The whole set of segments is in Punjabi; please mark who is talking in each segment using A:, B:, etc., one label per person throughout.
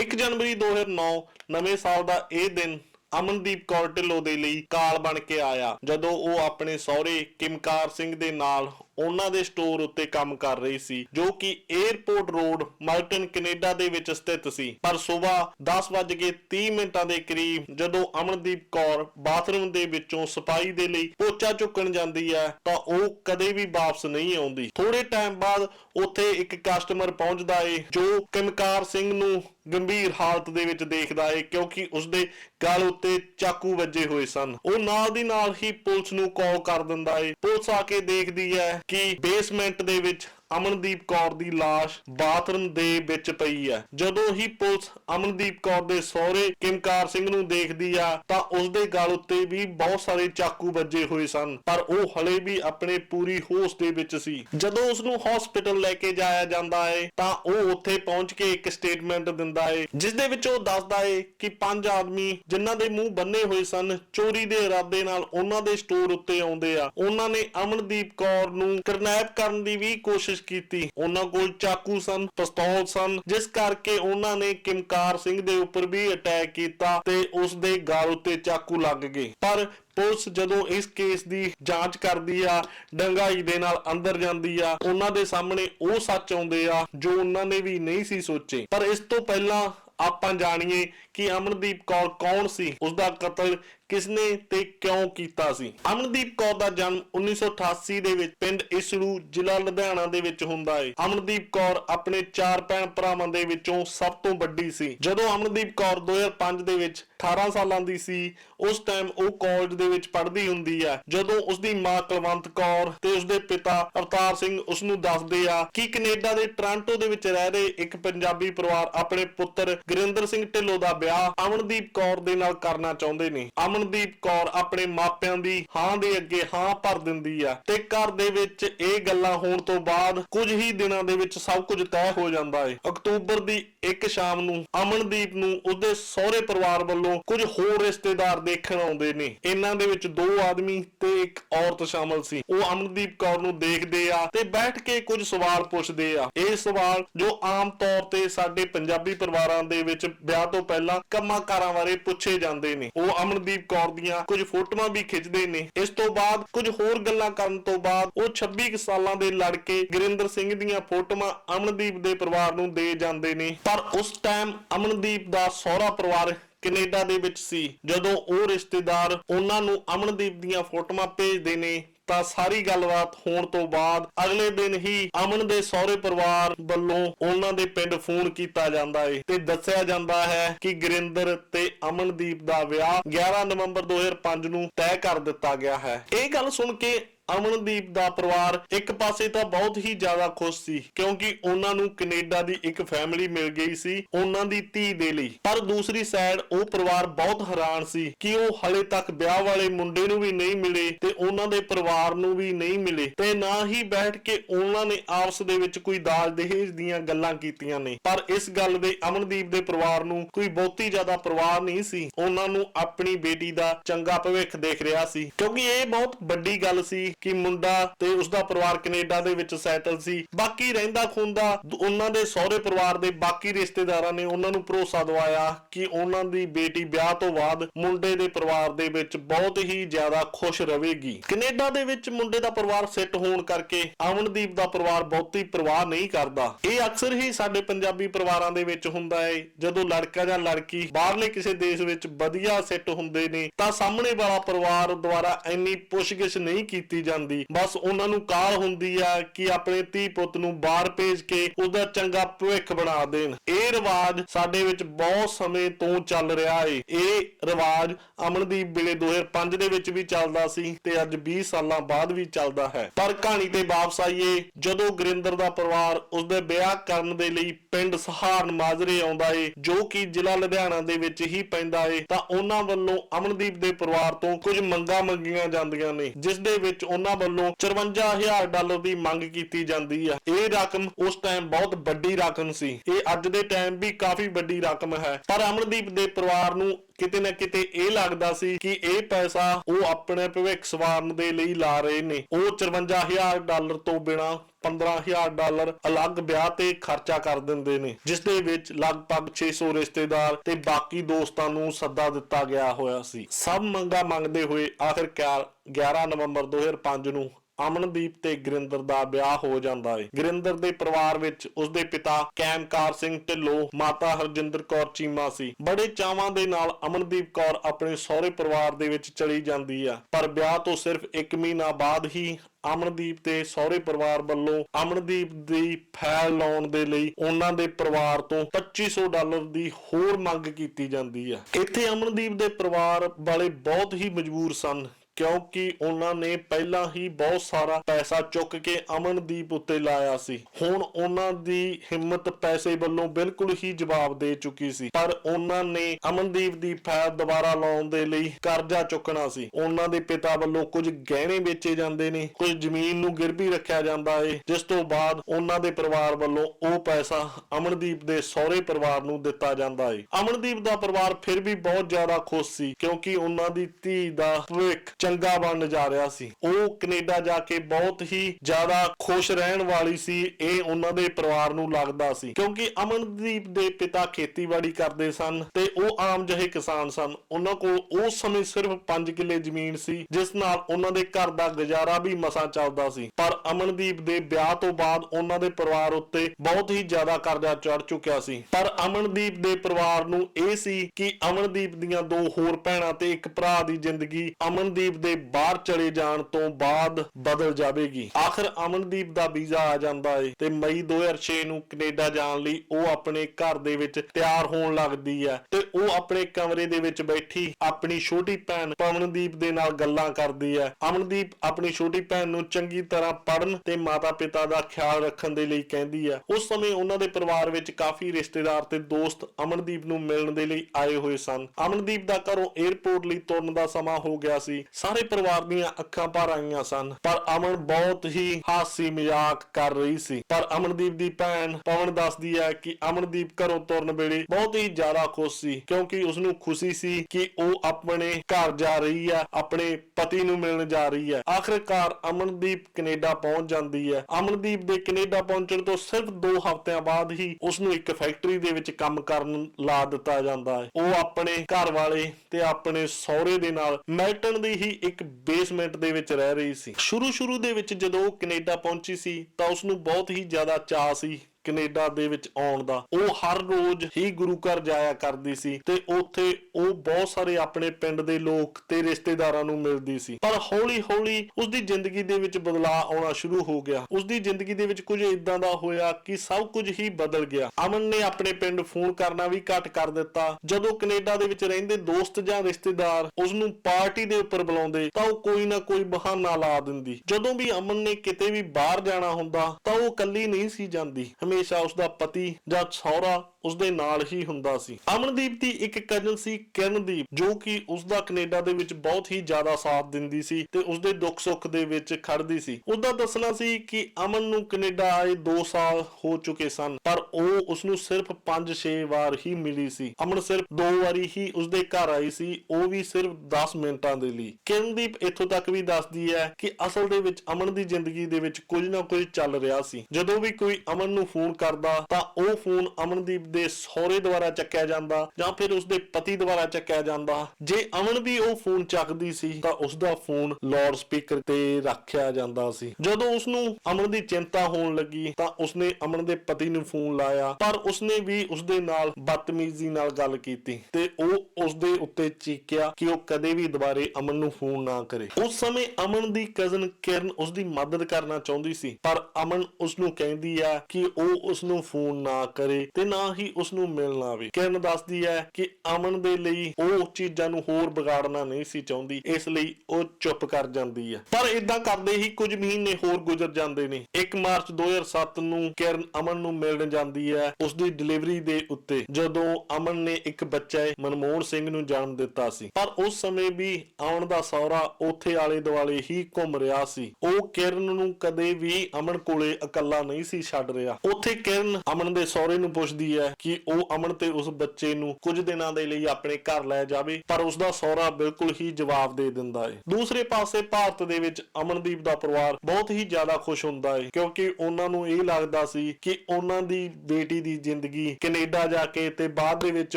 A: 1 ਜਨਵਰੀ 2009 ਨਵੇਂ ਸਾਲ ਦਾ ਇਹ ਦਿਨ ਅਮਨਦੀਪ ਕੌਰ ਢਿੱਲੋਂ ਦੇ ਲਈ ਕਾਲ ਬਣ ਕੇ ਆਇਆ, ਜਦੋਂ ਉਹ ਆਪਣੇ ਸਹੁਰੇ ਕਿਮਕਾਰ ਸਿੰਘ ਦੇ ਨਾਲ ਉਹਨਾਂ ਦੇ ਸਟੋਰ ਉੱਤੇ ਕੰਮ ਕਰ ਰਹੀ ਸੀ, ਜੋ ਕਿ 에ਅਰਪੋਰਟ ਰੋਡ ਮਾਲਟਨ ਕੈਨੇਡਾ ਦੇ ਵਿੱਚ ਸਥਿਤ ਸੀ। ਪਰ ਸਵੇਰ 10:30 ਮਿੰਟਾਂ ਦੇ ਕਰੀਬ ਜਦੋਂ ਅਮਨਦੀਪ ਕੌਰ ਬਾਥਰੂਮ ਦੇ ਵਿੱਚੋਂ ਸਫ਼ਾਈ ਦੇ ਲਈ ਪੋਚਾ ਚੁੱਕਣ ਜਾਂਦੀ ਹੈ, ਤਾਂ ਉਹ ਕਦੇ ਵੀ ਵਾਪਸ ਨਹੀਂ ਆਉਂਦੀ। ਥੋੜੇ ਟਾਈਮ ਬਾਅਦ ਉੱਥੇ ਇੱਕ ਕਸਟਮਰ ਪਹੁੰਚਦਾ ਏ, ਜੋ ਕਿਮਕਾਰ ਸਿੰਘ ਨੂੰ ਗੰਭੀਰ ਹਾਲਤ ਦੇ ਵਿੱਚ ਦੇਖਦਾ ਏ, ਕਿਉਂਕਿ ਉਸਦੇ ਗਲ ਉੱਤੇ ਚਾਕੂ ਵੱਜੇ ਹੋਏ ਸਨ। ਉਹ ਨਾਲ ਦੀ ਨਾਲ ਹੀ ਪੁਲਿਸ ਨੂੰ ਕਾਲ ਕਰ ਦਿੰਦਾ ਏ। ਪੁਲਿਸ ਆ ਕੇ ਦੇਖਦੀ ਹੈ ਕਿ ਬੇਸਮੈਂਟ ਦੇ ਵਿੱਚ ਅਮਨਦੀਪ ਕੌਰ ਦੀ ਲਾਸ਼ ਬਾਥਰੂਮ ਦੇ ਵਿੱਚ ਪਈ ਹੈ। ਜਦੋਂ ਹੀ ਪੁਲਿਸ ਅਮਨਦੀਪ ਕੌਰ ਦੇ ਸਹੁਰੇ ਕਿਮਕਾਰ ਸਿੰਘ ਨੂੰ ਦੇਖਦੀ ਆ, ਤਾਂ ਉਸ ਦੇ ਗਲ ਉੱਤੇ ਵੀ ਬਹੁਤ ਸਾਰੇ ਚਾਕੂ ਵੱਜੇ ਹੋਏ ਸਨ, ਪਰ ਉਹ ਹਲੇ ਵੀ ਆਪਣੇ ਪੂਰੀ ਹੋਸ਼ ਦੇ ਵਿੱਚ ਸੀ। ਜਦੋਂ ਉਸ ਨੂੰ ਹਸਪੀਟਲ ਲੈ ਕੇ ਜਾਇਆ ਜਾਂਦਾ ਹੈ ਤਾਂ ਉਹ ਉੱਥੇ ਪਹੁੰਚ ਕੇ ਇੱਕ ਸਟੇਟਮੈਂਟ ਦਿੰਦਾ ਹੈ ਜਿਸ ਦੇ ਵਿੱਚ ਉਹ ਦੱਸਦਾ ਹੈ ਕਿ ਪੰਜ ਆਦਮੀ ਜਿਨ੍ਹਾਂ ਦੇ ਮੂੰਹ ਬੰਨੇ ਹੋਏ ਸਨ, ਚੋਰੀ ਦੇ ਇਰਾਦੇ ਨਾਲ ਉਹਨਾਂ ਦੇ ਸਟੋਰ ਉੱਤੇ ਆਉਂਦੇ ਆ। ਉਹਨਾਂ ਨੇ ਅਮਨਦੀਪ ਕੌਰ ਨੂੰ ਕਿਡਨੈਪ ਕਰਨ ਦੀ ਵੀ ਕੋਸ਼ਿਸ਼ ਕੀਤੀ। ਉਹਨਾਂ ਕੋਲ ਚਾਕੂ ਸਨ, ਪਿਸਤੌਲ ਸਨ, ਜਿਸ ਕਰਕੇ ਉਹਨਾਂ ਨੇ ਕਿਮਕਾਰ ਸਿੰਘ ਦੇ ਉੱਪਰ ਵੀ ਅਟੈਕ ਕੀਤਾ ਤੇ ਉਸ ਦੇ ਗਲ ਉੱਤੇ ਚਾਕੂ ਲੱਗ ਗਏ। ਪਰ ਪੁਲਿਸ ਜਦੋਂ ਇਸ ਕੇਸ ਦੀ ਜਾਂਚ ਕਰਦੀ ਆ, ਡੰਗਾਈ ਦੇ ਨਾਲ ਅੰਦਰ ਜਾਂਦੀ ਆ, ਉਹਨਾਂ ਦੇ ਸਾਹਮਣੇ ਉਹ ਸੱਚ ਆਉਂਦੇ ਆ ਜੋ ਉਹਨਾਂ ਨੇ ਵੀ ਨਹੀਂ ਸੀ ਸੋਚੇ। ਪਰ ਇਸ ਤੋਂ ਪਹਿਲਾਂ ਆਪਾਂ ਜਾਣੀਏ ਕਿ ਅਮਨਦੀਪ ਕੌਰ ਕੌਣ ਸੀ? ਉਸ ਦਾ ਕਤਲ ਕਿਸਨੇ ਤੇ ਕਿਉਂ ਕੀਤਾ ਸੀ? ਅਮਨਦੀਪ ਕੌਰ ਦਾ ਜਨਮ 1988 ਦੇ ਵਿੱਚ ਪਿੰਡ ਇਸੜੂ, ਜ਼ਿਲ੍ਹਾ ਲੁਧਿਆਣਾ ਦੇ ਵਿੱਚ ਹੁੰਦਾ ਹੈ ਅਮਨਦੀਪ ਕੌਰ ਆਪਣੇ ਚਾਰ ਭੈਣ ਭਰਾਵਾਂ ਦੇ ਵਿੱਚੋਂ ਸਭ ਤੋਂ ਵੱਡੀ ਸੀ। ਜਦੋਂ ਅਮਨਦੀਪ ਕੌਰ 2005 ਦੇ ਵਿੱਚ 18 ਸਾਲਾਂ ਦੀ ਸੀ, ਉਸ ਟਾਈਮ ਉਹ ਕਾਲਜ ਦੇ ਵਿੱਚ ਪੜ੍ਹਦੀ ਹੁੰਦੀ ਹੈ ਜਦੋਂ ਉਸ ਦੀ ਮਾਂ ਕੁਲਵੰਤ ਕੌਰ ਤੇ ਉਸ ਦੇ ਪਿਤਾ ਅਵਤਾਰ ਸਿੰਘ ਉਸ ਨੂੰ ਦੱਸਦੇ ਆ ਕਿ ਕੈਨੇਡਾ ਦੇ ਟੋਰਾਂਟੋ ਦੇ ਵਿੱਚ ਰਹਿ ਰਹੇ ਇੱਕ ਪੰਜਾਬੀ ਪਰਿਵਾਰ ਆਪਣੇ ਪੁੱਤਰ ਗੁਰਿੰਦਰ ਸਿੰਘ ਢਿੱਲੋਂ ਦਾ ਵਿਆਹ ਅਮਨਦੀਪ ਕੌਰ ਦੇ ਨਾਲ ਕਰਨਾ ਚਾਹੁੰਦੇ ਨੇ। ਅਮਨ ਅਮਨਦੀਪ ਕੌਰ ਆਪਣੇ ਮਾਪਿਆਂ ਦੀ ਹਾਂ ਦੇ ਅੱਗੇ ਹਾਂ ਭਰ ਦਿੰਦੀ ਆ। ਤੇ ਘਰ ਦੇ ਵਿੱਚ ਇਹ ਗੱਲਾਂ ਹੋਣ ਤੋਂ ਬਾਅਦ ਕੁਝ ਹੀ ਦਿਨਾਂ ਦੇ ਵਿੱਚ ਸਭ ਕੁਝ ਤੈਅ ਹੋ ਜਾਂਦਾ ਹੈ ਅਕਤੂਬਰ ਦੀ ਇੱਕ ਸ਼ਾਮ ਨੂੰ ਅਮਨਦੀਪ ਨੂੰ ਉਹਦੇ ਸਹੁਰੇ ਪਰਿਵਾਰ ਵੱਲੋਂ ਕੁਝ ਹੋਰ ਰਿਸ਼ਤੇਦਾਰ ਦੇਖਣ ਆਉਂਦੇ ਨੇ। ਇਹਨਾਂ ਦੇ ਵਿੱਚ ਦੋ ਆਦਮੀ ਤੇ ਇੱਕ ਔਰਤ ਸ਼ਾਮਲ ਸੀ। ਉਹ ਅਮਨਦੀਪ ਕੌਰ ਨੂੰ ਦੇਖਦੇ ਆ ਤੇ ਬੈਠ ਕੇ ਕੁਝ ਸਵਾਲ ਪੁੱਛਦੇ ਆ। ਇਹ ਸਵਾਲ ਜੋ ਆਮ ਤੌਰ ਤੇ ਸਾਡੇ ਪੰਜਾਬੀ ਪਰਿਵਾਰਾਂ ਦੇ ਵਿੱਚ ਵਿਆਹ ਤੋਂ ਪਹਿਲਾਂ ਕੰਮਾਂ ਕਾਰਾਂ ਬਾਰੇ ਪੁੱਛੇ ਜਾਂਦੇ ਨੇ। ਉਹ ਅਮਨਦੀਪ ਕੌਰ ਦੀਆਂ ਕੁਝ ਫੋਟੋਆਂ ਵੀ ਖਿੱਚਦੇ ਨੇ। ਇਸ ਤੋਂ ਬਾਅਦ ਕੁਝ ਹੋਰ ਗੱਲਾਂ ਕਰਨ ਤੋਂ ਬਾਅਦ ਉਹ 26 ਕੁ ਸਾਲਾਂ ਦੇ ਲੜਕੇ ਗੁਰਿੰਦਰ ਸਿੰਘ ਦੀਆਂ ਫੋਟੋਆਂ ਅਮਨਦੀਪ ਦੇ ਪਰਿਵਾਰ ਨੂੰ ਦੇ ਜਾਂਦੇ ਨੇ। ਪਰ ਉਸ ਟਾਈਮ ਅਮਨਦੀਪ ਦਾ ਸਹੁਰਾ ਪਰਿਵਾਰ ਕੈਨੇਡਾ ਦੇ ਵਿੱਚ ਸੀ। ਜਦੋਂ ਉਹ ਰਿਸ਼ਤੇਦਾਰ ਉਹਨਾਂ ਨੂੰ ਅਮਨਦੀਪ ਦੀਆਂ ਫੋਟੋਆਂ ਭੇਜਦੇ ਨੇ, ਤਾਂ ਸਾਰੀ ਗੱਲਬਾਤ ਹੋਣ ਤੋਂ ਬਾਅਦ ਅਗਲੇ ਦਿਨ ਹੀ ਅਮਨ ਦੇ ਸਹੁਰੇ ਪਰਿਵਾਰ ਵੱਲੋਂ ਉਹਨਾਂ ਦੇ ਪਿੰਡ ਫੋਨ ਕੀਤਾ ਜਾਂਦਾ ਏ ਤੇ ਦੱਸਿਆ ਜਾਂਦਾ ਹੈ ਕਿ ਗੁਰਿੰਦਰ ਤੇ ਅਮਨਦੀਪ ਦਾ ਵਿਆਹ 11 ਨਵੰਬਰ 2005 ਨੂੰ ਤੈਅ ਕਰ ਦਿੱਤਾ ਗਿਆ ਹੈ। ਇਹ ਗੱਲ ਸੁਣ ਕੇ ਅਮਨਦੀਪ ਦਾ ਪਰਿਵਾਰ ਇੱਕ ਪਾਸੇ ਤਾਂ ਬਹੁਤ ਹੀ ਜ਼ਿਆਦਾ ਖੁਸ਼ ਸੀ, ਕਿਉਂਕਿ ਉਹਨਾਂ ਨੂੰ ਕੈਨੇਡਾ ਦੀ ਇੱਕ ਫੈਮਿਲੀ ਮਿਲ ਗਈ ਸੀ ਉਹਨਾਂ ਦੀ ਧੀ ਦੇ ਲਈ। ਪਰ ਦੂਸਰੀ ਸਾਈਡ ਉਹ ਪਰਿਵਾਰ ਬਹੁਤ ਹੈਰਾਨ ਸੀ ਕਿ ਉਹ ਹਲੇ ਤੱਕ ਵਿਆਹ ਵਾਲੇ ਮੁੰਡੇ ਨੂੰ ਵੀ ਨਹੀਂ ਮਿਲੇ ਤੇ ਉਹਨਾਂ ਦੇ ਪਰਿਵਾਰ ਨੂੰ ਵੀ ਨਹੀਂ ਮਿਲੇ। ਤੇ ਨਾ ਹੀ ਬੈਠ ਕੇ ਉਹਨਾਂ ਨੇ ਆਪਸ ਦੇ ਵਿੱਚ ਕੋਈ ਦਾਜ ਦਹੇਜ ਦੀਆਂ ਗੱਲਾਂ ਕੀਤੀਆਂ ਨੇ। ਪਰ ਇਸ ਗੱਲ ਦੇ ਅਮਨਦੀਪ ਦੇ ਪਰਿਵਾਰ ਨੂੰ ਕੋਈ ਬਹੁਤੀ ਜ਼ਿਆਦਾ ਪਰਵਾਹ ਨਹੀਂ ਸੀ। ਉਹਨਾਂ ਨੂੰ ਆਪਣੀ ਬੇਟੀ ਦਾ ਚੰਗਾ ਭਵਿੱਖ ਦੇਖ ਰਿਹਾ ਸੀ। ਕਿਉਂਕਿ ਇਹ ਬਹੁਤ ਵੱਡੀ ਗੱਲ ਸੀ ਕਿ ਮੁੰਡਾ ਤੇ ਉਸ ਦਾ ਪਰਿਵਾਰ ਕੈਨੇਡਾ ਦੇ ਵਿੱਚ ਸੈਟਲ ਸੀ। ਬਾਕੀ ਰਹਿੰਦਾ ਖੁੰਦਾ ਉਹਨਾਂ ਦੇ ਸਹੁਰੇ ਪਰਿਵਾਰ ਦੇ ਬਾਕੀ ਰਿਸ਼ਤੇਦਾਰਾਂ ਨੇ ਉਹਨਾਂ ਨੂੰ ਭਰੋਸਾ ਦਵਾਇਆ ਕਿ ਉਹਨਾਂ ਦੀ ਬੇਟੀ ਵਿਆਹ ਤੋਂ ਬਾਅਦ ਮੁੰਡੇ ਦੇ ਪਰਿਵਾਰ ਦੇ ਵਿੱਚ ਬਹੁਤ ਹੀ ਜ਼ਿਆਦਾ ਖੁਸ਼ ਰਹੇਗੀ। ਕੈਨੇਡਾ ਦੇ ਵਿੱਚ ਮੁੰਡੇ ਦਾ ਪਰਿਵਾਰ ਸੈੱਟ ਹੋਣ ਕਰਕੇ ਅਮਨਦੀਪ ਦਾ ਪਰਿਵਾਰ ਬਹੁਤੀ ਪਰਵਾਹ ਨਹੀਂ ਕਰਦਾ। ਇਹ ਅਕਸਰ ਹੀ ਸਾਡੇ ਪੰਜਾਬੀ ਪਰਿਵਾਰਾਂ ਦੇ ਵਿੱਚ ਹੁੰਦਾ ਹੈ ਜਦੋਂ ਲੜਕਾ ਜਾਂ ਲੜਕੀ ਬਾਹਰਲੇ ਕਿਸੇ ਦੇਸ਼ ਵਿੱਚ ਵਧੀਆ ਸੈੱਟ ਹੁੰਦੇ ਨੇ, ਤਾਂ ਸਾਹਮਣੇ ਵਾਲਾ ਪਰਿਵਾਰ ਦੁਆਰਾ ਇੰਨੀ ਪੁੱਛਗਿੱਛ ਨਹੀਂ ਕੀਤੀ ਜਾਂਦੀ। ਬਸ ਉਹਨਾਂ ਨੂੰ ਕਾਲ ਹੁੰਦੀ ਆ ਕਿ ਆਪਣੇ ਧੀ ਪੁੱਤ ਨੂੰ ਬਾਹਰ ਭੇਜ ਕੇ ਉਹਦਾ ਚੰਗਾ ਭਵਿੱਖ ਬਣਾ ਦੇਣ। ਇਹ ਰਿਵਾਜ ਸਾਡੇ ਵਿੱਚ ਬਹੁਤ ਸਮੇਂ ਤੋਂ ਚੱਲ ਰਿਹਾ ਏ। ਇਹ ਰਿਵਾਜ ਅਮਨਦੀਪ ਵੇਲੇ 2005 ਦੇ ਵਿੱਚ ਵੀ ਚੱਲਦਾ ਸੀ ਤੇ ਅੱਜ 20 ਸਾਲਾਂ ਬਾਅਦ ਵੀ ਚੱਲਦਾ ਹੈ। ਪਰ ਕਹਾਣੀ ਤੇ ਵਾਪਸ ਆਈਏ, ਜਦੋਂ ਗੁਰਿੰਦਰ ਦਾ ਪਰਿਵਾਰ ਉਸਦੇ ਵਿਆਹ ਕਰਨ ਦੇ ਲਈ ਪਿੰਡ ਸਹਾਰਨ ਮਾਜਰੇ ਆਉਂਦਾ ਏ, ਜੋ ਕਿ ਜ਼ਿਲ੍ਹਾ ਲੁਧਿਆਣਾ ਦੇ ਵਿੱਚ ਹੀ ਪੈਂਦਾ ਏ, ਤਾਂ ਉਹਨਾਂ ਵੱਲੋਂ ਅਮਨਦੀਪ ਦੇ ਪਰਿਵਾਰ ਤੋਂ ਕੁਝ ਮੰਗਾਂ ਮੰਗੀਆਂ ਜਾਂਦੀਆਂ ਨੇ, ਜਿਸ ਦੇ ਵਿੱਚ ਉਹਨਾਂ ਵੱਲੋਂ 54000 ਡਾਲਰ ਦੀ ਮੰਗ ਕੀਤੀ ਜਾਂਦੀ ਹੈ ਇਹ ਰਕਮ ਉਸ ਟਾਈਮ ਬਹੁਤ ਵੱਡੀ ਰਕਮ ਸੀ। ਇਹ ਅੱਜ ਦੇ ਟਾਈਮ ਵੀ ਕਾਫੀ ਵੱਡੀ ਰਕਮ ਹੈ। ਪਰ ਅਮਨਦੀਪ ਦੇ ਪਰਿਵਾਰ ਨੂੰ ਕਿਤੇ ਨਾ ਕਿਤੇ ਇਹ ਲੱਗਦਾ ਸੀ ਕਿ ਇਹ ਪੈਸਾ ਉਹ ਆਪਣੇ ਭਵਿੱਖ ਸਵਾਰਨ ਦੇ ਲਈ ਲਾ ਰਹੇ ਨੇ। ਉਹ 54000 ਡਾਲਰ ਤੋਂ ਬਿਨਾ 15000 ਡਾਲਰ ਅਲੱਗ ਵਿਆਹ ਤੇ ਖਰਚਾ ਕਰ ਦਿੰਦੇ ਨੇ, ਜਿਸ ਦੇ ਵਿੱਚ ਲਗਭਗ 600 ਰਿਸ਼ਤੇਦਾਰ ਤੇ ਬਾਕੀ ਦੋਸਤਾਂ ਨੂੰ ਸੱਦਾ ਦਿੱਤਾ ਗਿਆ ਹੋਇਆ ਸੀ। ਸਭ ਮੰਗਾ ਮੰਗਦੇ ਹੋਏ ਆਖਿਰਕਾਰ 11 ਨਵੰਬਰ 2005 ਨੂੰ ਅਮਨਦੀਪ ਤੇ ਗੁਰਿੰਦਰ ਦਾ ਵਿਆਹ ਹੋ ਜਾਂਦਾ ਹੈ ਗੁਰਿੰਦਰ ਦੇ ਪਰਿਵਾਰ ਵਿੱਚ ਉਸਦੇ ਪਿਤਾ ਕੈਮਕਾਰ ਸਿੰਘ ਢਿੱਲੋਂ, ਮਾਤਾ ਹਰਜਿੰਦਰ ਕੌਰ ਚੀਮਾ ਸੀ। ਬੜੇ ਚਾਵਾਂ ਦੇ ਨਾਲ ਅਮਨਦੀਪ ਕੌਰ ਆਪਣੇ ਸਹੁਰੇ ਪਰਿਵਾਰ ਦੇ ਵਿੱਚ ਚਲੀ ਜਾਂਦੀ ਆ। ਪਰ ਵਿਆਹ ਤੋਂ ਸਿਰਫ 1 ਮਹੀਨਾ ਬਾਅਦ ਹੀ ਅਮਨਦੀਪ ਤੇ ਸਹੁਰੇ ਪਰਿਵਾਰ ਵੱਲੋਂ ਅਮਨਦੀਪ ਦੀ ਫੈਲ ਲਾਉਣ ਦੇ ਲਈ ਉਹਨਾਂ ਦੇ ਪਰਿਵਾਰ ਤੋਂ 2500 ਡਾਲਰ ਦੀ ਹੋਰ ਮੰਗ ਕੀਤੀ ਜਾਂਦੀ ਆ। ਇੱਥੇ ਅਮਨਦੀਪ ਦੇ ਪਰਿਵਾਰ ਵਾਲੇ ਬਹੁਤ ਹੀ ਮਜਬੂਰ ਸਨ ਕਿਉਂਕਿ ਉਹਨਾਂ ਨੇ ਪਹਿਲਾਂ ਹੀ ਬਹੁਤ ਸਾਰਾ ਪੈਸਾ ਚੁੱਕ ਕੇ ਅਮਨਦੀਪ ਉੱਤੇ ਲਾਇਆ ਸੀ। ਹੁਣ ਉਹਨਾਂ ਦੀ ਹਿੰਮਤ ਪੈਸੇ ਵੱਲੋਂ ਬਿਲਕੁਲ ਹੀ ਜਵਾਬ ਦੇ ਚੁੱਕੀ ਸੀ। ਪਰ ਉਹਨਾਂ ਨੇ ਅਮਨਦੀਪ ਦੀ ਫੈਲ ਦੁਬਾਰਾ ਲਾਉਣ ਦੇ ਲਈ ਕਰਜ਼ਾ ਚੁੱਕਣਾ ਸੀ। ਉਹਨਾਂ ਦੇ ਪਿਤਾ ਵੱਲੋਂ ਕੁਝ ਗਹਿਣੇ ਵੇਚੇ ਜਾਂਦੇ ਨੇ, ਕੁਝ ਜ਼ਮੀਨ ਨੂੰ ਗਿਰਵੀ ਰੱਖਿਆ ਜਾਂਦਾ ਏ। ਜਿਸ ਤੋਂ ਬਾਅਦ ਉਹਨਾਂ ਦੇ ਪਰਿਵਾਰ ਵੱਲੋਂ ਉਹ ਪੈਸਾ ਅਮਨਦੀਪ ਦੇ ਸਹੁਰੇ ਪਰਿਵਾਰ ਨੂੰ ਦਿੱਤਾ ਜਾਂਦਾ ਏ। ਅਮਨਦੀਪ ਦਾ ਪਰਿਵਾਰ ਫਿਰ ਵੀ ਬਹੁਤ ਜ਼ਿਆਦਾ ਖੁਸ਼ ਸੀ, ਕਿਉਂਕਿ ਉਹਨਾਂ ਦੀ ਧੀ ਦਾ ਭਵਿੱਖ ਚੰਗਾ ਬਣ ਜਾ ਰਿਹਾ ਸੀ। ਉਹ ਕੈਨੇਡਾ ਜਾ ਕੇ ਬਹੁਤ ਹੀ ਜ਼ਿਆਦਾ ਖੁਸ਼ ਰਹਿਣ ਵਾਲੀ ਸੀ। ਇਹ ਉਹਨਾਂ ਦੇ ਪਰਿਵਾਰ ਨੂੰ ਲੱਗਦਾ ਸੀ। ਕਿਉਂਕਿ ਅਮਨਦੀਪ ਦੇ ਪਿਤਾ ਖੇਤੀਬਾੜੀ ਕਰਦੇ ਸਨ ਤੇ ਉਹ ਆਮ ਜਿਹੇ ਕਿਸਾਨ ਸਨ। ਉਹਨਾਂ ਕੋਲ ਉਸ ਸਮੇਂ ਸਿਰਫ 5 ਕਿੱਲੇ ਜ਼ਮੀਨ ਸੀ, ਜਿਸ ਨਾਲ ਉਹਨਾਂ ਦੇ ਘਰ ਦਾ ਗੁਜ਼ਾਰਾ ਵੀ ਮਸਾਂ ਚੱਲਦਾ ਸੀ। ਪਰ ਅਮਨਦੀਪ ਦੇ ਵਿਆਹ ਤੋਂ ਬਾਅਦ ਉਹਨਾਂ ਦੇ ਪਰਿਵਾਰ ਉੱਤੇ ਬਹੁਤ ਹੀ ਜ਼ਿਆਦਾ ਕਰਜ਼ਾ ਚੜ ਚੁੱਕਿਆ ਸੀ। ਪਰ ਅਮਨਦੀਪ ਦੇ ਪਰਿਵਾਰ ਨੂੰ ਇਹ ਸੀ ਕਿ ਅਮਨਦੀਪ ਦੀਆਂ ਦੋ ਹੋਰ ਭੈਣਾਂ ਤੇ ਇੱਕ ਭਰਾ ਦੀ ਜ਼ਿੰਦਗੀ ਅਮਨਦੀਪ ਦੇ ਬਾਹਰ ਚਲੇ ਜਾਣ ਤੋਂ ਬਾਅਦ ਬਦਲ ਜਾਵੇਗੀ। ਆਖਰ ਅਮਨਦੀਪ ਦਾ ਵੀਜ਼ਾ ਆ ਜਾਂਦਾ ਹੈ ਤੇ ਮਈ 2006 ਨੂੰ ਕੈਨੇਡਾ ਜਾਣ ਲਈ ਉਹ ਆਪਣੇ ਘਰ ਦੇ ਵਿੱਚ ਤਿਆਰ ਹੋਣ ਲੱਗਦੀ ਹੈ ਤੇ ਉਹ ਆਪਣੇ ਕਮਰੇ ਦੇ ਵਿੱਚ ਬੈਠੀ ਆਪਣੀ ਛੋਟੀ ਭੈਣ ਪਵਨਦੀਪ ਦੇ ਨਾਲ ਗੱਲਾਂ ਕਰਦੀ ਹੈ। ਅਮਨਦੀਪ ਆਪਣੀ ਛੋਟੀ ਭੈਣ ਨੂੰ ਚੰਗੀ ਤਰ੍ਹਾਂ ਪੜਨ ਤੇ ਮਾਤਾ-ਪਿਤਾ ਦਾ ਖਿਆਲ ਰੱਖਣ ਦੇ ਲਈ ਕਹਿੰਦੀ ਹੈ। ਉਸ ਸਮੇਂ ਉਹਨਾਂ ਦੇ ਪਰਿਵਾਰ ਵਿੱਚ ਕਾਫੀ ਰਿਸ਼ਤੇਦਾਰ ਤੇ ਦੋਸਤ ਅਮਨਦੀਪ ਨੂੰ ਮਿਲਣ ਦੇ ਲਈ ਆਏ ਹੋਏ ਸਨ। ਅਮਨਦੀਪ ਦਾ ਘਰੋਂ 에ਅਰਪੋਰਟ ਲਈ ਤੁਰਨ ਦਾ ਸਮਾਂ ਹੋ ਗਿਆ ਸੀ। ਸਾਰੇ ਪਰਿਵਾਰ ਦੀਆਂ ਅੱਖਾਂ ਭਰ ਆਈਆਂ ਸਨ, ਪਰ ਅਮਨ ਬਹੁਤ ਹੀ ਹਾਸੀ ਮਜ਼ਾਕ ਕਰ ਰਹੀ ਸੀ। ਪਰ ਅਮਨਦੀਪ ਦੀ ਭੈਣ ਪਵਨ ਦੱਸਦੀ ਹੈ ਕਿ ਅਮਨਦੀਪ ਘਰੋਂ ਤੁਰਨ ਵੇਲੇ ਬਹੁਤ ਹੀ ਜ਼ਿਆਦਾ ਖੁਸ਼ ਸੀ, ਕਿਉਂਕਿ ਉਸ ਨੂੰ ਖੁਸ਼ੀ ਸੀ ਕਿ ਉਹ ਆਪਣੇ ਘਰ ਜਾ ਰਹੀ ਹੈ, ਆਪਣੇ ਪਤੀ ਨੂੰ ਮਿਲਣ ਜਾ ਰਹੀ ਹੈ। ਆਖਿਰਕਾਰ ਅਮਨਦੀਪ ਕੈਨੇਡਾ ਪਹੁੰਚ ਜਾਂਦੀ ਹੈ। ਅਮਨਦੀਪ ਦੇ ਕੈਨੇਡਾ ਪਹੁੰਚਣ ਤੋਂ ਸਿਰਫ 2 ਹਫ਼ਤਿਆਂ ਬਾਅਦ ਹੀ ਉਸ ਨੂੰ ਇੱਕ ਫੈਕਟਰੀ ਦੇ ਵਿੱਚ ਕੰਮ ਕਰਨ ਲਾ ਦਿੱਤਾ ਜਾਂਦਾ ਹੈ। ਉਹ ਆਪਣੇ ਘਰ ਵਾਲੇ ਤੇ ਆਪਣੇ ਸਹੁਰੇ ਦੇ ਨਾਲ ਮੈਲਟਨ ਦੀ ਹੀ ਇੱਕ ਬੇਸਮੈਂਟ ਦੇ ਵਿੱਚ ਰਹਿ ਰਹੀ ਸੀ। ਸ਼ੁਰੂ ਸ਼ੁਰੂ ਦੇ ਵਿੱਚ ਜਦੋਂ ਉਹ ਕੈਨੇਡਾ ਪਹੁੰਚੀ ਸੀ ਤਾਂ ਉਸ ਨੂੰ ਬਹੁਤ ਹੀ ਜ਼ਿਆਦਾ ਚਾਅ ਸੀ। ਕੈਨੇਡਾ ਦੇ ਵਿੱਚ ਆਉਣ ਦਾ। ਉਹ ਹਰ ਰੋਜ਼ ਹੀ ਗੁਰੂ ਘਰ ਜਾਇਆ ਕਰਦੀ ਸੀ ਤੇ ਉੱਥੇ ਉਹ ਬਹੁਤ ਸਾਰੇ ਆਪਣੇ ਪਿੰਡ ਦੇ ਲੋਕ ਤੇ ਰਿਸ਼ਤੇਦਾਰਾਂ ਨੂੰ ਮਿਲਦੀ ਸੀ। ਪਰ ਹੌਲੀ-ਹੌਲੀ ਉਸ ਦੀ ਜ਼ਿੰਦਗੀ ਦੇ ਵਿੱਚ ਬਦਲਾਅ ਆਉਣਾ ਸ਼ੁਰੂ ਹੋ ਗਿਆ। ਉਸ ਦੀ ਜ਼ਿੰਦਗੀ ਦੇ ਵਿੱਚ ਕੁਝ ਇਦਾਂ ਦਾ ਹੋਇਆ ਕਿ ਸਭ ਕੁਝ ਹੀ ਬਦਲ ਗਿਆ। ਅਮਨ ਨੇ ਆਪਣੇ ਪਿੰਡ ਫੋਨ ਕਰਨਾ ਵੀ ਘੱਟ ਕਰ ਦਿੱਤਾ। ਜਦੋਂ ਕੈਨੇਡਾ ਦੇ ਵਿੱਚ ਰਹਿੰਦੇ ਦੋਸਤ ਜਾਂ ਰਿਸ਼ਤੇਦਾਰ ਉਸ ਨੂੰ ਪਾਰਟੀ ਦੇ ਉੱਪਰ ਬੁਲਾਉਂਦੇ, ਤਾਂ ਉਹ ਕੋਈ ਨਾ ਕੋਈ ਬਹਾਨਾ ਲਾ ਦਿੰਦੀ। ਜਦੋਂ ਵੀ ਅਮਨ ਨੇ ਕਿਤੇ ਵੀ ਬਾਹਰ ਜਾਣਾ ਹੁੰਦਾ, ਤਾਂ ਉਹ ਇਕੱਲੀ ਨਹੀਂ ਸੀ ਜਾਂਦੀ। ਹਮੇਸ਼ਾ ਉਸ ਦਾ ਪਤੀ ਜਾਂ ਸਹੁਰਾ ਉਸ ਦੇ ਨਾਲ ਹੀ ਹੁੰਦਾ ਸੀ। ਅਮਨਦੀਪ ਦੀ ਇੱਕ ਕਜ਼ਨ ਸੀ ਕਿਰਨਦੀਪ, ਜੋ ਕਿ ਉਸ ਦਾ ਕੈਨੇਡਾ ਦੇ ਵਿੱਚ ਬਹੁਤ ਹੀ ਜ਼ਿਆਦਾ ਸਾਥ ਦਿੰਦੀ ਸੀ ਤੇ ਉਸ ਦੇ ਦੁੱਖ ਸੁੱਖ ਦੇ ਵਿੱਚ ਖੜਦੀ ਸੀ। ਉਸ ਦਾ ਦੱਸਣਾ ਸੀ ਕਿ ਅਮਨ ਨੂੰ ਕੈਨੇਡਾ ਆਏ 2 ਸਾਲ ਹੋ ਚੁੱਕੇ ਸਨ, ਪਰ ਉਹ ਉਸ ਨੂੰ ਸਿਰਫ 5-6 ਵਾਰ ਹੀ ਮਿਲੀ ਸੀ। ਅਮਨ ਸਿਰਫ ਦੋ ਵਾਰੀ ਹੀ ਉਸ ਦੇ ਘਰ ਆਈ ਸੀ, ਉਹ ਵੀ ਸਿਰਫ 10 ਮਿੰਟਾਂ ਦੇ ਲਈ। ਕਿਰਨਦੀਪ ਇੱਥੋਂ ਤੱਕ ਵੀ ਦੱਸਦੀ ਹੈ ਕਿ ਅਸਲ ਦੇ ਵਿੱਚ ਅਮਨ ਦੀ ਜ਼ਿੰਦਗੀ ਦੇ ਵਿੱਚ ਕੁਝ ਨਾ ਕੁਝ ਚੱਲ ਰਿਹਾ ਸੀ। ਜਦੋਂ ਵੀ ਕੋਈ ਅਮਨ ਨੂੰ ਫੋਨ ਫੋਨ ਕਰਦਾ ਤਾਂ ਉਹ ਫੋਨ ਅਮਨਦੀਪ ਦੇ ਸਹੁਰੇ ਦੁਆਰਾ ਚੱਕਿਆ ਜਾਂਦਾ ਜਾਂ ਫਿਰ ਉਸਦੇ ਪਤੀ ਦੁਆਰਾ ਚੱਕਿਆ ਜਾਂਦਾ। ਜੇ ਅਮਨ ਵੀ ਉਹ ਫੋਨ ਚੱਕਦੀ ਸੀ ਤਾਂ ਉਸ ਫੋਨ ਲਾਊਡ ਸਪੀਕਰ ਤੇ ਰੱਖਿਆ ਜਾਂਦਾ ਸੀ। ਜਦੋਂ ਉਸ ਨੂੰ ਅਮਨ ਦੀ ਚਿੰਤਾ ਹੋਣ ਲੱਗੀ ਤਾਂ ਉਸਨੇ ਅਮਨ ਦੇ ਪਤੀ ਨੂੰ ਫੋਨ ਲਾਇਆ, ਪਰ ਉਸਨੇ ਵੀ ਉਸਦੇ ਨਾਲ ਬਦਤਮੀਜ਼ੀ ਨਾਲ ਗੱਲ ਕੀਤੀ ਤੇ ਉਹ ਉਸਦੇ ਉੱਤੇ ਚੀਕਿਆ ਕਿ ਉਹ ਕਦੇ ਵੀ ਦੁਬਾਰੇ ਅਮਨ ਨੂੰ ਫੋਨ ਨਾ ਕਰੇ। ਉਸ ਸਮੇਂ ਅਮਨ ਦੀ ਕਜ਼ਨ ਕਿਰਨ ਉਸਦੀ ਮਦਦ ਕਰਨਾ ਚਾਹੁੰਦੀ ਸੀ, ਪਰ ਅਮਨ ਉਸ ਨੂੰ ਕਹਿੰਦੀ ਆ ਕਿ ਉਹ ਉਸ ਨੂੰ ਫੋਨ ਨਾ ਕਰੇ ਤੇ ਨਾ ਹੀ ਉਸ ਨੂੰ ਮਿਲਣਾ ਆਵੇ। ਕਿਰਨ ਦੱਸਦੀ ਹੈ ਕਿ ਅਮਨ ਦੇ ਲਈ ਉਹ ਚੀਜ਼ਾਂ ਨੂੰ ਹੋਰ ਵਿਗਾੜਨਾ ਨਹੀਂ ਸੀ ਚਾਹੁੰਦੀ, ਇਸ ਲਈ ਉਹ ਚੁੱਪ ਕਰ ਜਾਂਦੀ ਹੈ। ਪਰ ਇਦਾਂ ਕਰਦੇ ਹੀ ਕੁਝ ਮਹੀਨੇ ਹੋਰ ਗੁਜ਼ਰ ਜਾਂਦੇ ਨੇ। 1 ਮਾਰਚ 2007 ਨੂੰ ਕਿਰਨ ਅਮਨ ਨੂੰ ਮਿਲਣ ਜਾਂਦੀ ਹੈ ਉਸ ਦੀ ਡਿਲੀਵਰੀ ਦੇ ਉੱਤੇ, ਜਦੋਂ ਅਮਨ ਨੇ ਇੱਕ ਬੱਚਾ ਮਨਮੋਹਨ ਸਿੰਘ ਨੂੰ ਜਨਮ ਦਿੱਤਾ ਸੀ। ਪਰ ਉਸ ਸਮੇਂ ਵੀ ਅਮਨ ਦਾ ਸਹੁਰਾ ਉੱਥੇ ਆਲੇ ਦੁਆਲੇ ਹੀ ਘੁੰਮ ਰਿਹਾ ਸੀ। ਉਹ ਕਿਰਨ ਨੂੰ ਕਦੇ ਵੀ ਅਮਨ ਕੋਲੇ ਇਕੱਲਾ ਨਹੀਂ ਸੀ ਛੱਡ ਰਿਹਾ। ਉੱਥੇ ਕਿਰਨ ਅਮਨ ਦੇ ਸਹੁਰੇ ਨੂੰ ਪੁੱਛਦੀ ਹੈ ਕਿ ਉਹ ਅਮਨ ਤੇ ਉਸ ਬੱਚੇ ਨੂੰ ਕੁਝ ਦਿਨਾਂ ਦੇ ਲਈ ਆਪਣੇ ਘਰ ਲੈ ਜਾਵੇ, ਪਰ ਉਸ ਦਾ ਸਹੁਰਾ ਬਿਲਕੁਲ ਹੀ ਜਵਾਬ ਦੇ ਦਿੰਦਾ ਹੈ। ਦੂਸਰੇ ਪਾਸੇ ਭਾਰਤ ਦੇ ਵਿੱਚ ਅਮਨਦੀਪ ਦਾ ਪਰਿਵਾਰ ਬਹੁਤ ਹੀ ਜ਼ਿਆਦਾ ਖੁਸ਼ ਹੁੰਦਾ ਹੈ, ਕਿਉਂਕਿ ਉਹਨਾਂ ਨੂੰ ਇਹ ਲੱਗਦਾ ਸੀ ਕਿ ਉਹਨਾਂ ਦੀ ਬੇਟੀ ਦੀ ਜ਼ਿੰਦਗੀ ਕੈਨੇਡਾ ਜਾ ਕੇ ਤੇ ਬਾਅਦ ਦੇ ਵਿੱਚ